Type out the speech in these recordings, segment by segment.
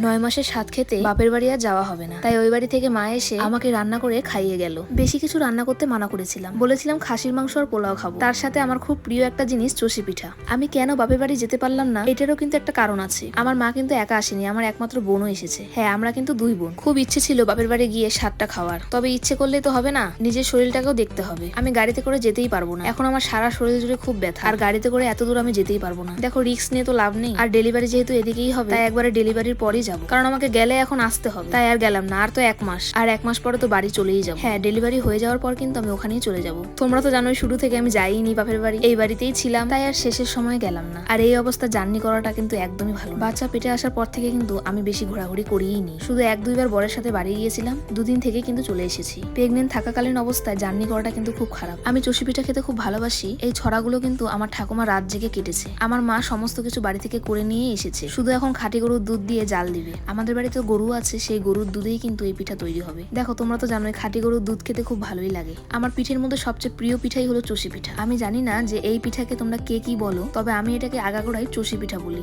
নয় মাসের স্বাদ খেতে বাপের বাড়ি আর যাওয়া হবে না। তাই ওই বাড়ি থেকে মা এসে আমাকে রান্না করে খাইয়ে গেল। বেশি কিছু রান্না করতে মানা করেছিলাম। বলেছিলাম খাসির মাংস আর পোলাও খাব। তার সাথে আমার খুব প্রিয় একটা জিনিস চষি পিঠা। আমি কেন বাপের বাড়ি যেতে পারলাম না, এটারও কিন্তু একটা কারণ আছে। আমার মা কিন্তু একা আসেনি, আমার একমাত্র বোনও এসেছে। হ্যাঁ আমরা কিন্তু দুই বোন। খুব ইচ্ছে ছিল বাপের বাড়ি গিয়ে স্বাদটা খাওয়ার। তবে ইচ্ছে করলে তো হবে না, নিজের শরীরটাকেও দেখতে হবে। আমি গাড়িতে করে যেতেই পারব না। এখন আমার সারা শরীর জুড়ে খুব ব্যথা। আর গাড়িতে করে এত দূর আমি যেতেই পারব না। দেখো রিস্ক নিয়ে তো লাভ নেই। আর ডেলিভারি যেহেতু এদিকেই হবে, তাই একবারে ডেলিভারির পরেই যাব। কারণ আমাকে গেলে এখন আসতে হবে। তাই আর গেলাম না, আর তো এক মাস। আর এক মাস পরে তো বাড়ি চলেই যাব। হ্যাঁ ডেলিভারি হয়ে যাওয়ার পর কিন্তু আমি ওখানেই চলে যাব। তোমরা তো জানোই, শুরু থেকে আমি যাইনি বাপের বাড়ি। এই বাড়িতেই ছিলাম। তাই আর শেষের সময় গেলাম না। আর এই অবস্থা জার্নি করাটা কিন্তু একদমই ভালো বাচ্চা পেটে আসার পর থেকে কিন্তু আমি বেশি ঘোরাঘুরি করিই নি। শুধু এক দুইবার বরের সাথে বাড়ি গিয়েছিলাম। দুদিন থেকে কিন্তু চলে এসেছি। প্রেগনেন্ট থাকাকালীন অবস্থায় জার্নি করাটা কিন্তু খুব খারাপ। আমি চষি পিঠা খেতে খুব ভালোবাসি। এই ছড়াগুলো কিন্তু আমার ঠাকুমা রাত জেগে কেটেছে। আমার মা সমস্ত কিছু বাড়ি থেকে করে নিয়ে এসেছে। শুধু এখন খাঁটি গরুর দুধ দিয়ে জাল দিবে। আমাদের বাড়িতে গরু আছে, সেই গরুর দুধেই কিন্তু এই পিঠা তৈরি হবে। দেখো, তোমরা তো জানোই, খাঁটি গরুর দুধ খেতে খুব ভালোই লাগে। আমার পিঠের মধ্যে সবচেয়ে প্রিয় পিঠাই হলো চষি পিঠা। আমি জানি না যে এই পিঠাকে তোমরা কে কি বলো, তবে আমি এটাকে আগাগোড়াই চষি পিঠা বলি।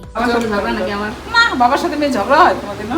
বাবার সাথে মেয়ে ঝগড়া হয় তোমাদের, না?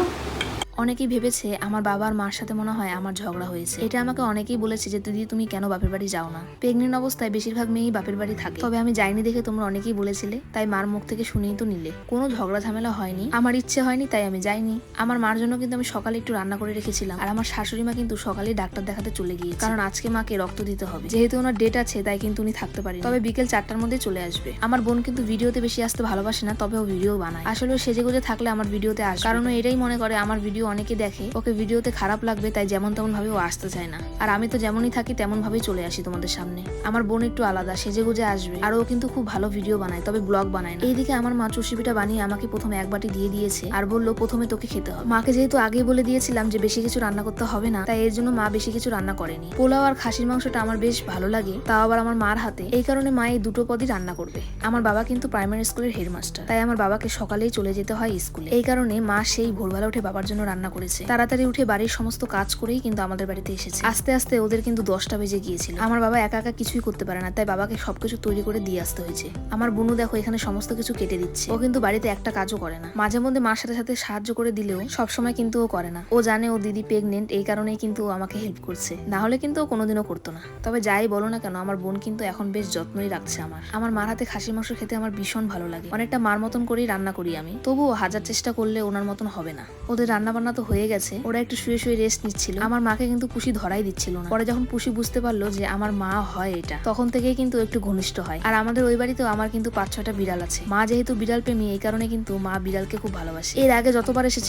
অনেকেই ভেবেছে আমার বাবার মার সাথে মনে হয় আমার ঝগড়া হয়েছে। এটা আমাকে অনেকেই বলেছে যে, দিদি, তুমি কেন বাপের বাড়ি যাও না? প্রেগনেন্ট অবস্থায় বেশিরভাগ মেয়েই বাপের বাড়ি থাকে। তবে আমি যাইনি দেখে তোমরা অনেকেই বলেছিলে, তাই মার মুখ থেকে শুনেই তো নিলে। কোনো ঝগড়া ঝামেলা হয়নি। আমার ইচ্ছে হয়নি, তাই আমি যাইনি। আমার মার জন্য কিন্তু আমি সকালে একটু রান্না করে রেখেছিলাম। আর আমার শাশুড়ি মা কিন্তু সকালেই ডাক্তার দেখাতে চলে গিয়ে কারণ আজকে মাকে রক্ত দিতে হবে। যেহেতু ওনার ডেট আছে, তাই কিন্তু উনি থাকতে পারেন তবে বিকেল চারটার মধ্যে চলে আসবে। আমার বোন কিন্তু ভিডিওতে বেশি আসতে ভালোবাসে না, তবে ও ভিডিও বানায়। আসলে সেজে গুজে থাকলে আমার ভিডিওতে আসবে। কারণ এটাই মনে করে, আমার ভিডিও অনেকে দেখে, ওকে ভিডিওতে খারাপ লাগবে, তাই যেমন তেমন ভাবে ও আসতে চায় না। আর আমি তো যেমনই থাকি তেমন ভাবেই চলে আসি তোমাদের সামনে। আমার বোন একটু আলাদা সেজে গুজে আসবে। আর ও কিন্তু খুব ভালো ভিডিও বানায়, তবে ব্লগ বানায় না। এইদিকে আমার মা চুষিপিটা বানিয়ে আমাকে প্রথমে এক বাটি দিয়ে দিয়েছে, আর বলল, প্রথমে তোকে খেতে হবে। মাকে যেহেতু আগেই বলে দিয়েছিলাম যে বেশি কিছু রান্না করতে হবে না, তাই এর জন্য মা বেশি কিছু রান্না করেনি। পোলাও আর খাসির মাংসটা আমার বেশ ভালো লাগে, তাও আবার আমার মার হাতে। এই কারণে মা এই দুটো পদই রান্না করবে। আমার বাবা কিন্তু প্রাইমারি স্কুলের হেডমাস্টার তাই আমার বাবাকে সকালেই চলে যেতে হয় স্কুলে। এই কারণে মা সেই ভোরবেলা উঠে বাবার জন্য রান্না করেছে। তাড়াতাড়ি উঠে বাড়ির সমস্ত কাজ করেই কিন্তু আমাদের বাড়িতে এসেছে। আস্তে আস্তে ওদের কিন্তু দশটা বেজে গিয়েছিল। আমার বাবা একা একা কিছুই করতে পারে না, তাই বাবাকে সবকিছু তৈরি করে দিয়ে আসতে হয়েছে। আমার বোনু দেখো এখানে সমস্ত কিছু কেটে দিচ্ছে। ও কিন্তু বাড়িতে একটা কাজও করে না। মাঝে মধ্যে মার সাথে সাথে সাহায্য করে দিলেও সবসময় কিন্তু ও করে না। ও জানে ও দিদি প্রেগনেন্ট এই কারণেই কিন্তু ও আমাকে হেল্প করছে। না হলে কিন্তু ও কোনোদিনও করতো না। তবে যাই বলো না কেন, আমার বোন কিন্তু এখন বেশ যত্নই রাখছে আমার। আমার মার হাতে খাসি মাংস খেতে আমার ভীষণ ভালো লাগে। অনেকটা মার মতন করেই রান্না করি আমি। তবুও হাজার চেষ্টা করলে ওনার মতন হবে না। ওদের রান্না বান্না তো হয়ে গেছে। ওরা একটু শুয়ে শুয়ে রেস্ট নিচ্ছিল। আমার মাকে কিন্তু পুষি ধরাই দিচ্ছিল না। পরে যখন পুষি বুঝতে পারল যে আমার মা হয় এটা, তখন থেকেই কিন্তু একটু ঘনিষ্ঠ হয়। আর আমাদের ওই বাড়িতেও আমার কিন্তু পাঁচ ছটা বিড়াল আছে। মা যেহেতু বিড়াল প্রেমী, এই কারণে কিন্তু মা বিড়ালকে খুব ভালোবাসে। এর আগে যতবার এসেছে